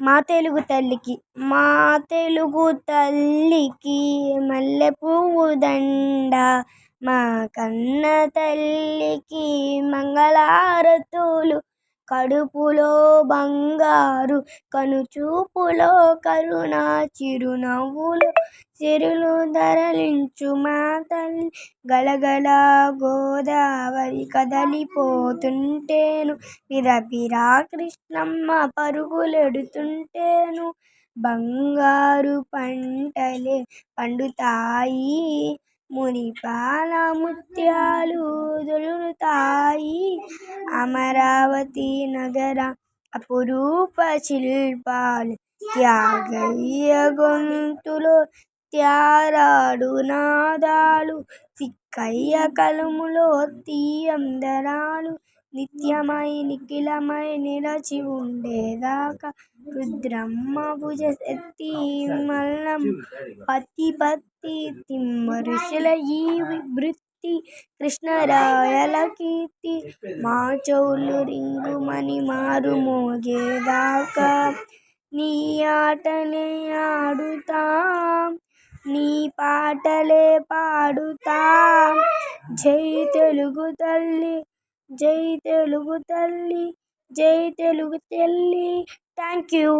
మా తెలుగు తల్లికి మా తెలుగు తల్లికి మల్లె పువ్వు దండ మా కన్న తల్లికి మంగళహారతులు కడుపులో బంగారు కనుచూపులో కరుణ చిరునవ్వులు సిరులు తరలించు మా తల్లి. గలగల గోదావరి కదలిపోతుంటేను పిరపిరా కృష్ణమ్మ పరుగులెడుతుంటేను. బంగారు పంటలే పండుతాయి మునిపాల ముత్యాలు దొరుకుతాయి అమరావతి నగర అపురూప శిల్పాలు త్యాగయ్య గొంతులో త్యారాడు నాదాలు సిక్కయ్య కలములో తీయందనాలు నిత్యమై నిఖిలమై నిలచి ఉండేదాకా రుద్రమ్మ భుజ శక్తి మల్లం పత్తి పత్తి తిమ్మరుసుల ఈ వృత్తి కృష్ణరాయల కీర్తి మా చెవులు రింగుమని మారుమోగేదాకా నీ ఆటనే ఆడుతాం నీ పాటలే పాడుతా. జై తెలుగు తల్లి జై తెలుగు తల్లి జై తెలుగు తల్లి. Thank you